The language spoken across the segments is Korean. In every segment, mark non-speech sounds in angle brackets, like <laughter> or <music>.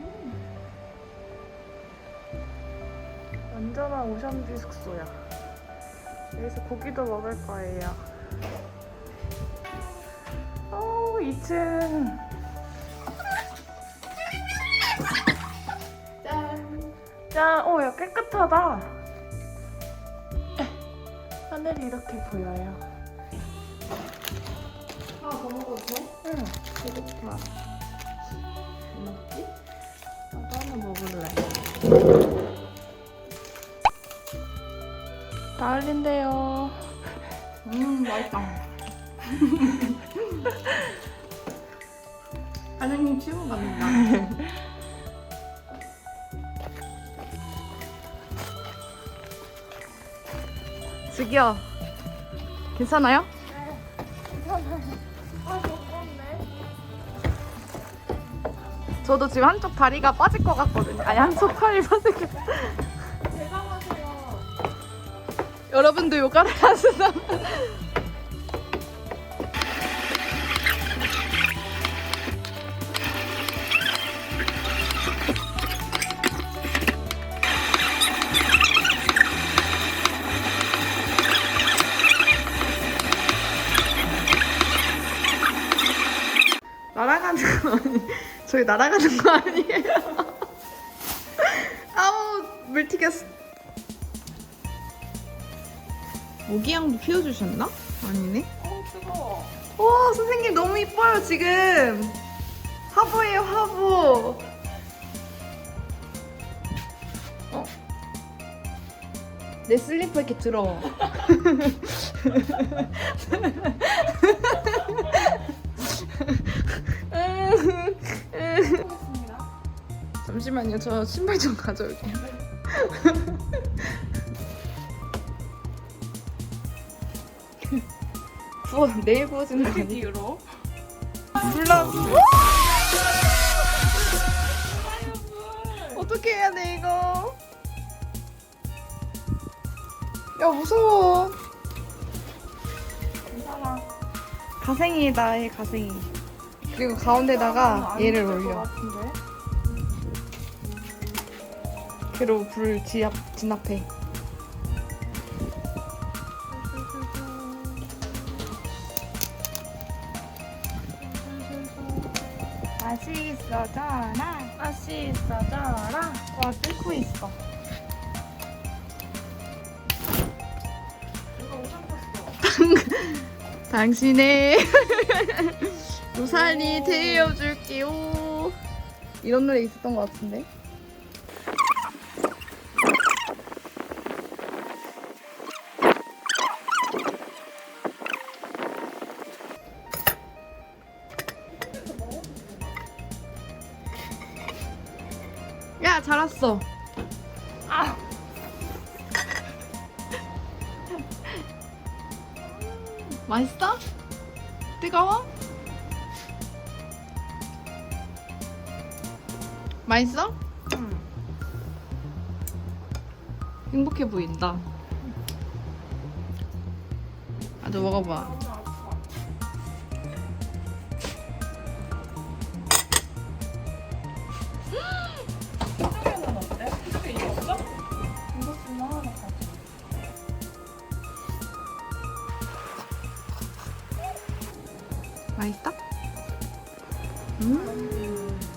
음. 완전한 오션뷰 숙소야. 여기서 고기도 먹을 거예요. 어, 2층. 짠. 짠. 어, 야, 깨끗하다. 하늘이 이렇게 보여요. 더 먹어도 돼? 응, 배고파. 뭐 먹지? 나도 하나 먹을래. 다 흘린대요. 음 맛있다. <laughs> 사장님 치고 갑니다. <laughs> 저기요. 괜찮아요? 저도 지금 한쪽 다리가 빠질 것 같거든요. 아니, 한쪽 팔이 빠질 것. 여러분도 요가를 하시나? 저희 날아가는 거 아니에요? <laughs> 아우 물 튀겼어. 모기향도 피워주셨나? 아니네. 어 뜨거워. 와 선생님 너무 이뻐요 지금. 화보예요 화보. 어? 내 슬리퍼 이렇게 들어. <laughs> 잠시만요 저 신발 좀 가져올게요. <laughs> 구워 내일 구워지는 거 아니야? 뒤로. 불러. 어떻게 해야 돼 이거? 야 무서워. 괜찮아. 가생이다 얘 가생이. 그리고 가운데다가 얘를 올려. 같은데? 그리고 불 진압 진압해. 맛있어져라. 맛있어져라. 와 끓고 있어. <laughs> 당신의 <laughs> 우산이 되어줄게요. 이런 노래 있었던 것 같은데. 왔어. 아. <laughs> 맛있어? 뜨거워? 맛있어? 응. 행복해 보인다. 아주 먹어봐. 맛있다? 음.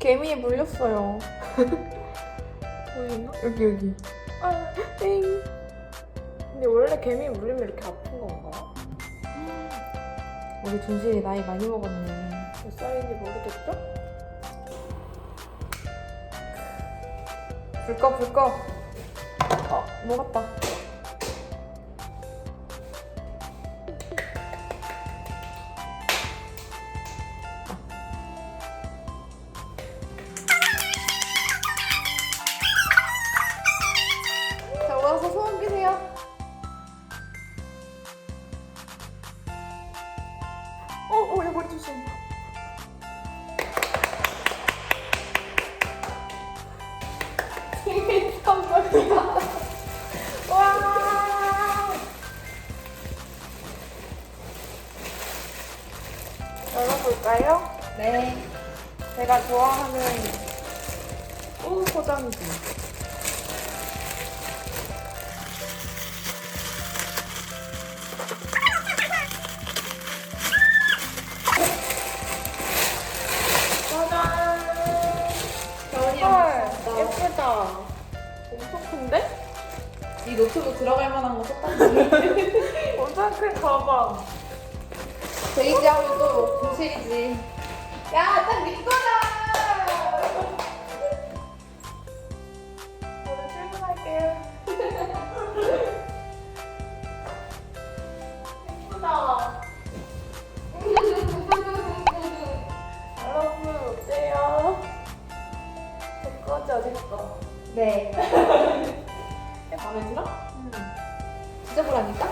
개미에 물렸어요. 보이나? 여기 여기. 아, 땡. 근데 원래 개미 물리면 이렇게 아픈 건가? 우리 준실이 나이 많이 먹었네. 몇 살인지 모르겠죠? 불 꺼, 불 꺼. 어, 먹었다. 네. 제가 좋아하는 오, 포장지. 헐, 예쁘다. 엄청 큰데? 이 노트북 들어갈 만한 거 썼다. <laughs> 엄청 큰 가방. 데이지 하면 또 분실이지. 야, 딱 네 거다! 오늘 출근할게요. 예쁘다. <laughs> 여러분, 어때요? 제 거죠, 제 거. 네. <laughs> 마음에 들어? 진짜 보라니까?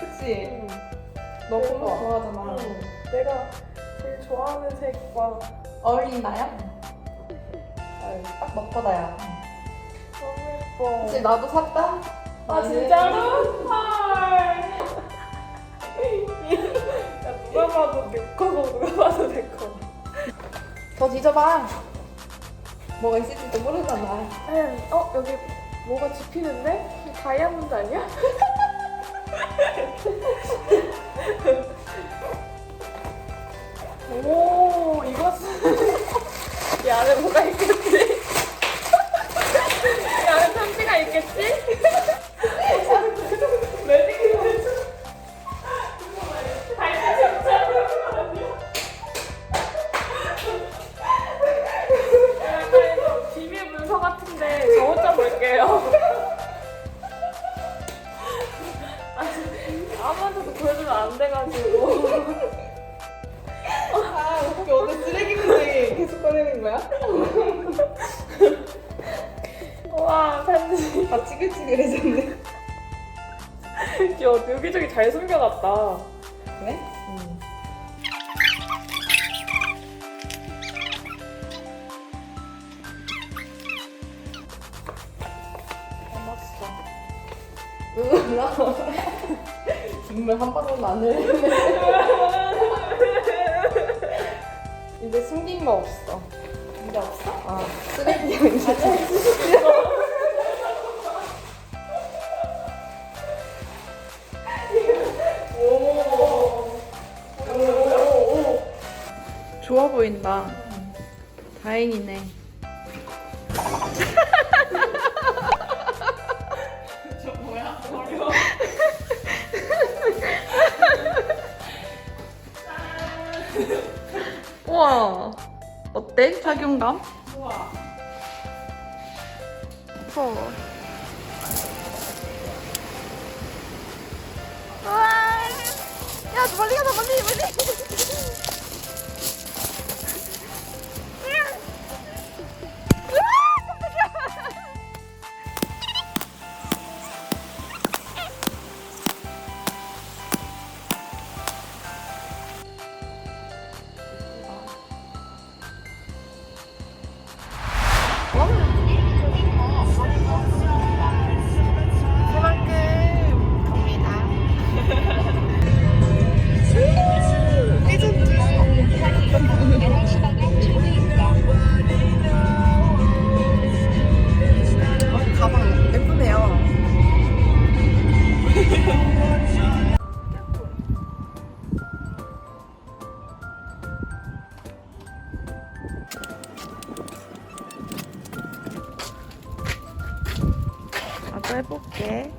그치? 응. 너 대박. 콜라 좋아하잖아. 응. 내가 제일 좋아하는 색과 어울린다요? 아유, 딱 너거다야. 너무 예뻐. 사실 나도 샀다? 아 진짜로? 헐. <laughs> 야 누가 봐도 내 거고 누가 봐도 내 거. 더 뒤져봐. 뭐가 있을지도 모르잖아. 음, 어 여기 뭐가 집히는데? 다이아몬드 아니야? <laughs> 오 이것은 이 안에 뭐가 있겠지? <laughs> 이 안에 편지가 있겠지? 와 편지. 다 찌글찌글해졌네. 야 여기저기 잘 숨겨놨다. 그래? 고맙어. <laughs> 정말 한안 흘리네. 이제 숨긴 거 없어. 문제 없어? 아, 쓰레기야, 이제. 다행이네. 저 뭐야? 어려워. 우와. 어때? 착용감? 좋아. 무서워. 우와. 야, 너 멀리 가자, 멀리, 멀리. <laughs> 해볼게.